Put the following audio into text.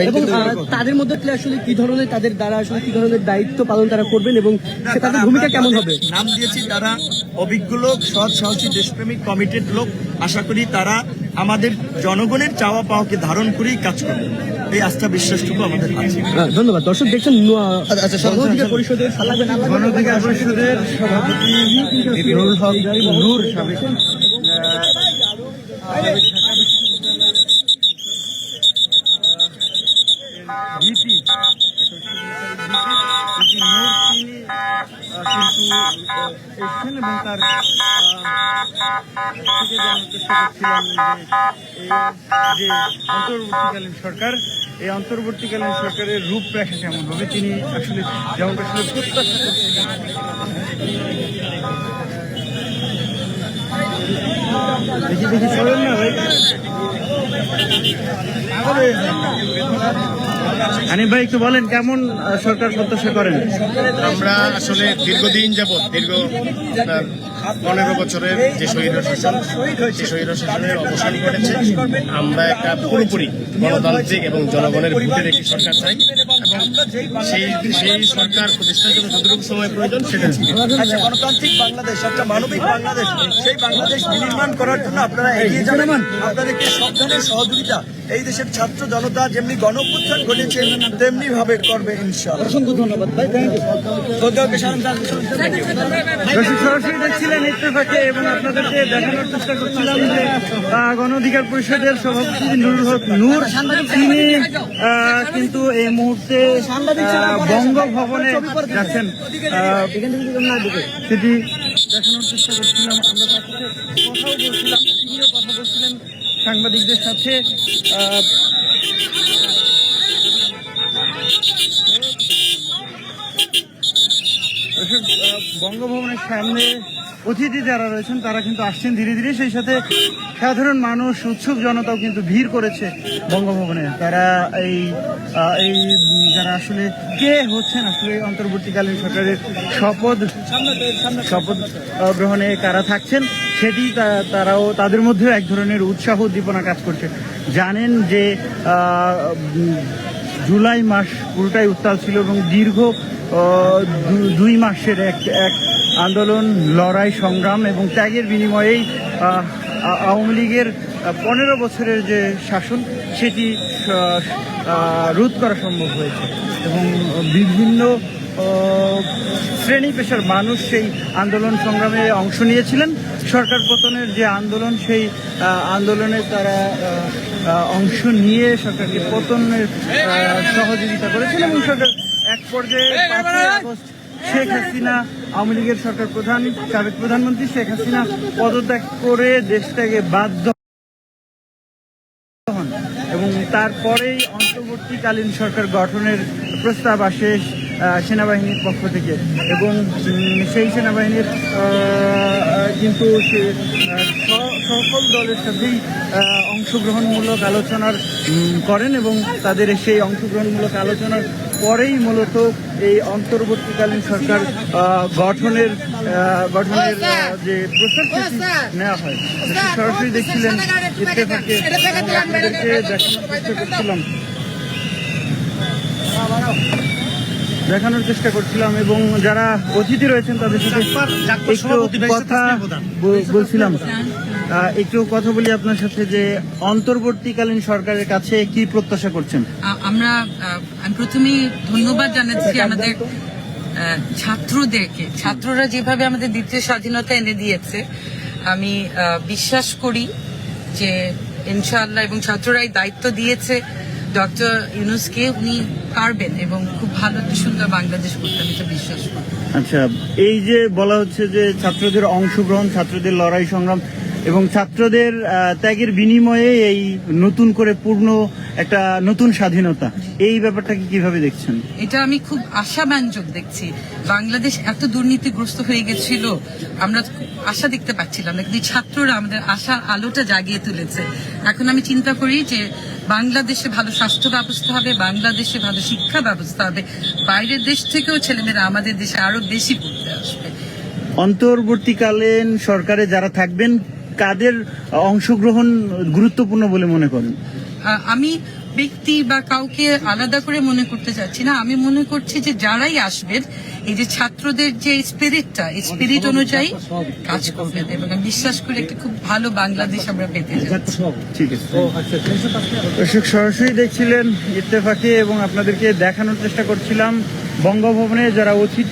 এবং তাদের মধ্যে আসলে কি ধরনের তাদের দ্বারা আসলে কি ধরনের দায়িত্ব পালন তারা করবেন এবং তাদের ভূমিকা কেমন হবে? নাম দিয়েছি তারা অভিজ্ঞ লোক সৎ সাহসী দেশপ্রেমিক কমিটেড লোক। আশা করি তারা আমাদের জনগণের চাওয়া পাওয়াকে ধারণ করেই কাজ করবে। এই আস্থা বিশ্বাসটুকু আমাদের আছে। হ্যাঁ, ধন্যবাদ। দর্শক দেখছেন আচ্ছা, পরিষদের পরিষদের সভাপতি সাবেক ভিপি কিন্তু এসেছেন এবং তার যে অন্তর্বর্তীকালীন সরকার, এই অন্তর্বর্তীকালীন সরকারের রূপ রূপরেখা কেমন হবে? তিনি আসলে যেমনটা আসলে প্রত্যাশা দেখি দেখি না ভাই। হানিফ ভাই একটু বলেন কেমন সরকার প্রত্যাশা করেন? আমরা আসলে দীর্ঘদিন যাবৎ দীর্ঘ পনেরো বছরের যে শহীদ শাসন যে শহীদ শাসনের অবসান ঘটেছে আমরা একটা পুরোপুরি গণতান্ত্রিক এবং জনগণের ভোটের একটি সরকার চাই এবং সেই সেই সরকার প্রতিষ্ঠার জন্য যতটুকু সময় প্রয়োজন সেটা আচ্ছা গণতান্ত্রিক বাংলাদেশ একটা মানবিক বাংলাদেশ সেই বাংলাদেশ বিনির্মাণ করার জন্য আপনারা এগিয়ে যাবেন। আপনাদেরকে সব ধরনের সহযোগিতা এই দেশের ছাত্র জনতা যেমনি গণপুত্থান ঘটেছে তেমনি ভাবে করবে ইনশাআল্লাহ। অসংখ্য ধন্যবাদ ভাই থ্যাংক ইউ সরাসরি দেখছিলেন ইত্তেফাকে এবং আপনাদেরকে দেখানোর চেষ্টা করছিলাম যে গণ অধিকার পরিষদের সভাপতি নুরুল হক নূর তিনি কিন্তু এই মুহূর্তে বঙ্গভবনে যাচ্ছেন। সেটি দেখানোর চেষ্টা করছিলাম। আমরা কথাও বলছিলাম তিনিও কথা বলছিলেন। সাংবাদিকদের সাথে বঙ্গভবনের সামনে অতিথি যারা রয়েছেন তারা কিন্তু আসছেন ধীরে ধীরে। সেই সাথে সাধারণ মানুষ উৎসুক জনতাও কিন্তু ভিড় করেছে বঙ্গভবনে। তারা এই এই যারা আসলে কে হচ্ছেন আসলে অন্তর্বর্তীকালীন সরকারের শপথ শপথ গ্রহণে কারা থাকছেন? সেটি তারাও তাদের মধ্যেও এক ধরনের উৎসাহ উদ্দীপনা কাজ করছে। জানেন যে জুলাই মাস পুরোটাই উত্তাল ছিল এবং দীর্ঘ দুই মাসের এক এক আন্দোলন, লড়াই, সংগ্রাম এবং ত্যাগের বিনিময়েই আওয়ামী লীগের পনেরো বছরের যে শাসন, সেটি রোধ করা সম্ভব হয়েছে এবং বিভিন্ন শ্রেণি পেশার মানুষ সেই আন্দোলন সংগ্রামে অংশ নিয়েছিলেন। সরকার পতনের যে আন্দোলন সেই আন্দোলনে তারা অংশ নিয়ে সরকারকে পতনের সহযোগিতা করেছেন এবং সরকার এক পর্যায়ে পাঁচই আগস্ট শেখ হাসিনা আওয়ামী লীগের সরকার প্রধান সাবেক প্রধানমন্ত্রী শেখ হাসিনা পদত্যাগ করে দেশটাকে বাধ্য হন এবং তারপরেই অন্তর্বর্তীকালীন সরকার গঠনের প্রস্তাব আসে সেনাবাহিনীর পক্ষ থেকে। এবং সেই সেনাবাহিনীর কিন্তু সে সকল দলের সাথেই অংশগ্রহণমূলক আলোচনার করেন এবং তাদের সেই অংশগ্রহণমূলক আলোচনার পরেই মূলত এই অন্তর্বর্তীকালীন সরকার গঠনের গঠনের যে প্রস্তাব সেটি নেওয়া হয়। সরাসরি দেখছিলেন ইত্তেফাকে আপনাদেরকে দেখানোর চেষ্টা করছিলাম। দেখানোর চেষ্টা করছিলাম এবং যারা অতিথি রয়েছেন তাদের সাথে একটু কথা বল- বলছিলাম। আহ, একটু কথা বলি আপনার সাথে যে অন্তর্বর্তীকালীন সরকারের কাছে কি প্রত্যাশা করছেন? আমরা আমি প্রথমেই ধন্যবাদ জানাচ্ছি আমাদের আহ, ছাত্রদেরকে। ছাত্ররা যেভাবে আমাদের দ্বিতীয় স্বাধীনতা এনে দিয়েছে আমি আহ, বিশ্বাস করি যে ইনশাআল্লাহ এবং ছাত্ররাই দায়িত্ব দিয়েছে। ডক্টর ইউনুসকে উনি পারবেন এবং খুব ভালো একটা সুন্দর বাংলাদেশ করতে আমি তো বিশ্বাস করি। আচ্ছা এই যে বলা হচ্ছে যে ছাত্রদের অংশগ্রহণ ছাত্রদের লড়াই সংগ্রাম এবং ছাত্রদের ত্যাগের বিনিময়ে এই নতুন করে পূর্ণ একটা নতুন স্বাধীনতা এই ব্যাপারটাকে কীভাবে দেখছেন? এটা আমি খুব আশাব্যঞ্জক দেখছি। বাংলাদেশ এত দুর্নীতিগ্রস্ত হয়ে গেছিল আমরা আশা দেখতে পাচ্ছিলাম না কিন্তু ছাত্ররা আমাদের আশার আলোটা জাগিয়ে তুলেছে। এখন আমি চিন্তা করি যে বাংলাদেশে ভালো স্বাস্থ্য ব্যবস্থা হবে বাংলাদেশে ভালো শিক্ষা ব্যবস্থা হবে। বাইরের দেশ থেকেও ছেলেমেয়েরা আমাদের দেশে আরও বেশি পড়তে আসবে। অন্তর্বর্তীকালীন সরকারে যারা থাকবেন কাদের অংশগ্রহণ গুরুত্বপূর্ণ বলে মনে করেন? আমি ব্যক্তি বা কাউকে আলাদা করে মনে করতে চাচ্ছি না। আমি মনে করছি যে যারাই আসবেন এই যে ছাত্রদের যে স্পিরিটটা এই স্পিরিট অনুযায়ী কাজ করবেন এবং আমি বিশ্বাস করি একটা খুব ভালো বাংলাদেশ আমরা পেতে যাচ্ছি। দর্শক সরাসরি দেখছিলেন ইত্তেফাকে এবং আপনাদেরকে দেখানোর চেষ্টা করছিলাম বঙ্গভবনে যারা অতিথি